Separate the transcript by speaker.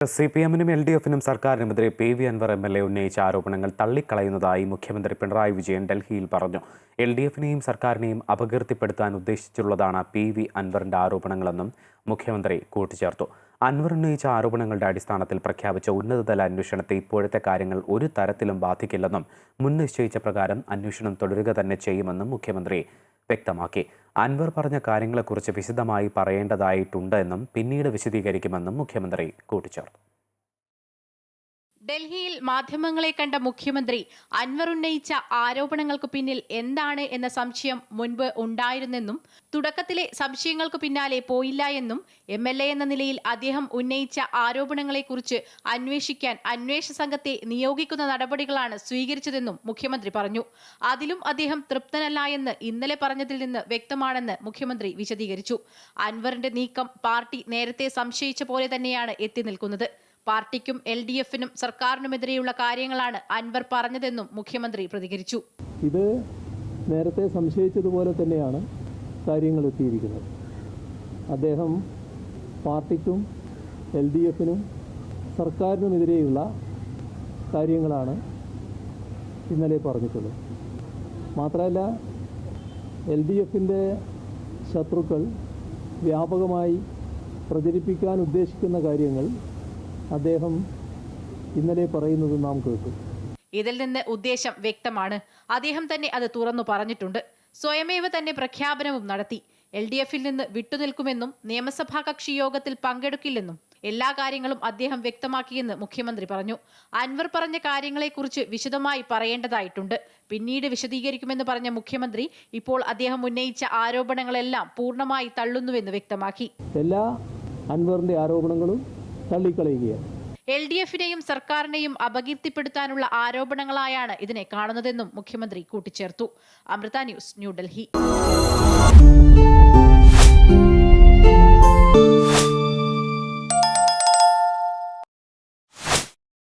Speaker 1: C P എമ്മിനും L D എഫിനും സർക്കാരിനുമെതിരെ P V Anvar M L A ഉന്നയിച്ച ആരോപണങ്ങൾ തള്ളിക്കളയുന്നതായി മുഖ്യമന്ത്രി പിണറായി വിജയൻ ഡൽഹിയിൽ പറഞ്ഞു. എൽ ഡി എഫിനെയും സർക്കാരിനെയും അപകീർത്തിപ്പെടുത്താൻ ഉദ്ദേശിച്ചുള്ളതാണ് പി വി അൻവറിന്റെ ആരോപണങ്ങളെന്നും മുഖ്യമന്ത്രി കൂട്ടിച്ചേർത്തു. അൻവർ ഉന്നയിച്ച ആരോപണങ്ങളുടെ അടിസ്ഥാനത്തിൽ പ്രഖ്യാപിച്ച ഉന്നതതല അന്വേഷണത്തെ ഇപ്പോഴത്തെ കാര്യങ്ങൾ ഒരു തരത്തിലും ബാധിക്കില്ലെന്നും മുൻ നിശ്ചയിച്ച പ്രകാരം അന്വേഷണം തുടരുക തന്നെ ചെയ്യുമെന്നും മുഖ്യമന്ത്രി വ്യക്തമാക്കി. അൻവർ പറഞ്ഞ കാര്യങ്ങളെക്കുറിച്ച് വിശദമായി പറയേണ്ടതായിട്ടുണ്ട് എന്നും പിന്നീട് വിശദീകരിക്കുമെന്നും മുഖ്യമന്ത്രി കൂട്ടിച്ചേർത്തു.
Speaker 2: ഡൽഹിയിൽ മാധ്യമങ്ങളെ കണ്ട മുഖ്യമന്ത്രി അൻവർ ഉന്നയിച്ച ആരോപണങ്ങൾക്ക് പിന്നിൽ എന്താണ് എന്ന സംശയം മുൻപ് ഉണ്ടായിരുന്നെന്നും തുടക്കത്തിലെ സംശയങ്ങൾക്ക് പിന്നാലെ പോയില്ല എന്നും എം എന്ന നിലയിൽ അദ്ദേഹം ഉന്നയിച്ച ആരോപണങ്ങളെക്കുറിച്ച് അന്വേഷിക്കാൻ അന്വേഷണ സംഘത്തെ നിയോഗിക്കുന്ന നടപടികളാണ് സ്വീകരിച്ചതെന്നും മുഖ്യമന്ത്രി പറഞ്ഞു. അതിലും അദ്ദേഹം തൃപ്തനല്ല എന്ന് ഇന്നലെ പറഞ്ഞതിൽ നിന്ന് വ്യക്തമാണെന്ന് മുഖ്യമന്ത്രി വിശദീകരിച്ചു. അൻവറിന്റെ നീക്കം പാർട്ടി നേരത്തെ സംശയിച്ച പോലെ തന്നെയാണ് എത്തി നിൽക്കുന്നത്. പാർട്ടിക്കും എൽ ഡി എഫിനും സർക്കാരിനുമെതിരെയുള്ള കാര്യങ്ങളാണ് അൻവർ പറഞ്ഞതെന്നും മുഖ്യമന്ത്രി പ്രതികരിച്ചു.
Speaker 3: ഇത് നേരത്തെ സംശയിച്ചതുപോലെ തന്നെയാണ് കാര്യങ്ങൾ എത്തിയിരിക്കുന്നത്. അദ്ദേഹം പാർട്ടിക്കും എൽ ഡി എഫിനും സർക്കാരിനുമെതിരെയുള്ള കാര്യങ്ങളാണ് ഇന്നലെ പറഞ്ഞിട്ടുള്ളത്. മാത്രമല്ല എൽ ഡി എഫിന്റെ ശത്രുക്കൾ വ്യാപകമായി പ്രചരിപ്പിക്കാൻ ഉദ്ദേശിക്കുന്ന കാര്യങ്ങൾ അദ്ദേഹം ഇന്നലെ പറയുന്നത് നാം കേട്ടു.
Speaker 2: ഇതിൽ നിന്ന് ഉദ്ദേശം വ്യക്തമാണ്. അദ്ദേഹം തന്നെ അത് തുറന്നു പറഞ്ഞിട്ടുണ്ട്. സ്വയമേവ തന്നെ പ്രഖ്യാപനവും നടത്തി. എൽ ഡി എഫിൽ നിന്ന് വിട്ടുനിൽക്കുമെന്നും നിയമസഭാ കക്ഷി യോഗത്തിൽ പങ്കെടുക്കില്ലെന്നും എല്ലാ കാര്യങ്ങളും അദ്ദേഹം വ്യക്തമാക്കിയെന്ന് മുഖ്യമന്ത്രി പറഞ്ഞു. അൻവർ പറഞ്ഞ കാര്യങ്ങളെക്കുറിച്ച് വിശദമായി പറയേണ്ടതായിട്ടുണ്ട്. പിന്നീട് വിശദീകരിക്കുമെന്ന് പറഞ്ഞ മുഖ്യമന്ത്രി ഇപ്പോൾ അദ്ദേഹം ഉന്നയിച്ച ആരോപണങ്ങളെല്ലാം പൂർണമായി തള്ളുന്നുവെന്ന് വ്യക്തമാക്കി.
Speaker 3: എല്ലാ അൻവറിന്റെ ആരോപണങ്ങളും തള്ളിക്കളയുകയാണ്.
Speaker 2: എൽ ഡി എഫിനെയും സർക്കാരിനെയും അപകീർത്തിപ്പെടുത്താനുള്ള ആരോപണങ്ങളായാണ് ഇതിനെ കാണുന്നതെന്നും മുഖ്യമന്ത്രി കൂട്ടിച്ചേർത്തു. അമൃത ന്യൂസ് ന്യൂഡൽഹി.